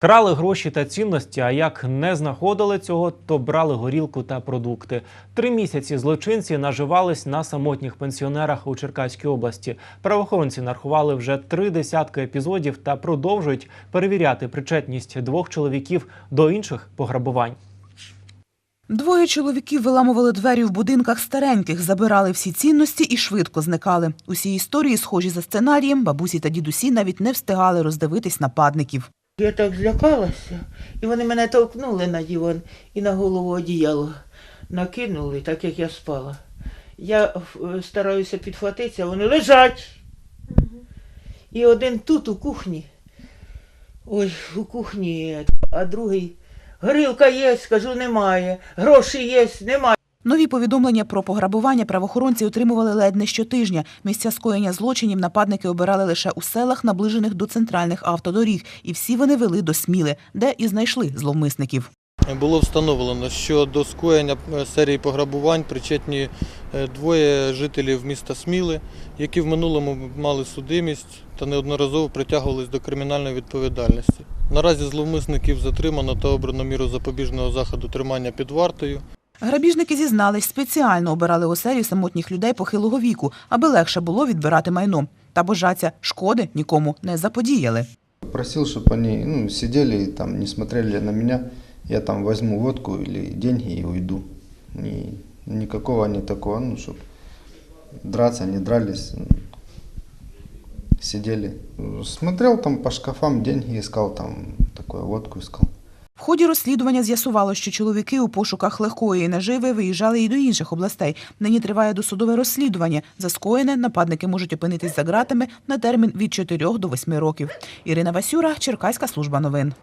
Крали гроші та цінності, а як не знаходили цього, то брали горілку та продукти. Три місяці злочинці наживались на самотніх пенсіонерах у Черкаській області. Правоохоронці нарахували вже три десятки епізодів та продовжують перевіряти причетність двох чоловіків до інших пограбувань. Двоє чоловіків виламували двері в будинках стареньких, забирали всі цінності і швидко зникали. Усі історії схожі за сценарієм. Бабусі та дідусі навіть не встигали роздивитись нападників. Я так злякалася, і вони мене толкнули на диван і на голову одіяло накинули, так як я спала. Я е, стараюся підхватитися, вони лежать. І один тут у кухні. Ой, у кухні, а другий. Горілка є, скажу, немає. Гроші є, немає. Нові повідомлення про пограбування правоохоронці отримували ледь не щотижня. Місця скоєння злочинів нападники обирали лише у селах, наближених до центральних автодоріг, і всі вони вели до Сміли, де і знайшли зловмисників. Було встановлено, що до скоєння е, серії пограбувань причетні е, двоє жителів міста Сміли, які в минулому мали судимість та неодноразово притягувались до кримінальної відповідальності. Наразі зловмисників затримано та обрано міру запобіжного заходу тримання під вартою. Грабіжники зізнались, спеціально обирали оселі самотніх людей похилого віку, аби легше було відбирати майно. Та божаться шкоди нікому не заподіяли. Просил, чтобы они ну, сидели и там не смотрели на меня. Я там возьму водку или деньги и уйду. И никакого не такого, ну, чтобы драться, не дрались. м, Сидели. Смотрел там по шкафам, деньги искал, там такое, водку искал. Ході розслідування з'ясувало, що чоловіки у пошуках легкої наживи виїжджали і до інших областей. Нині триває досудове розслідування. За скоєне нападники можуть опинитись за ґратами на термін від 4 до 8 років. Ірина Васюра, Черкаська служба новин.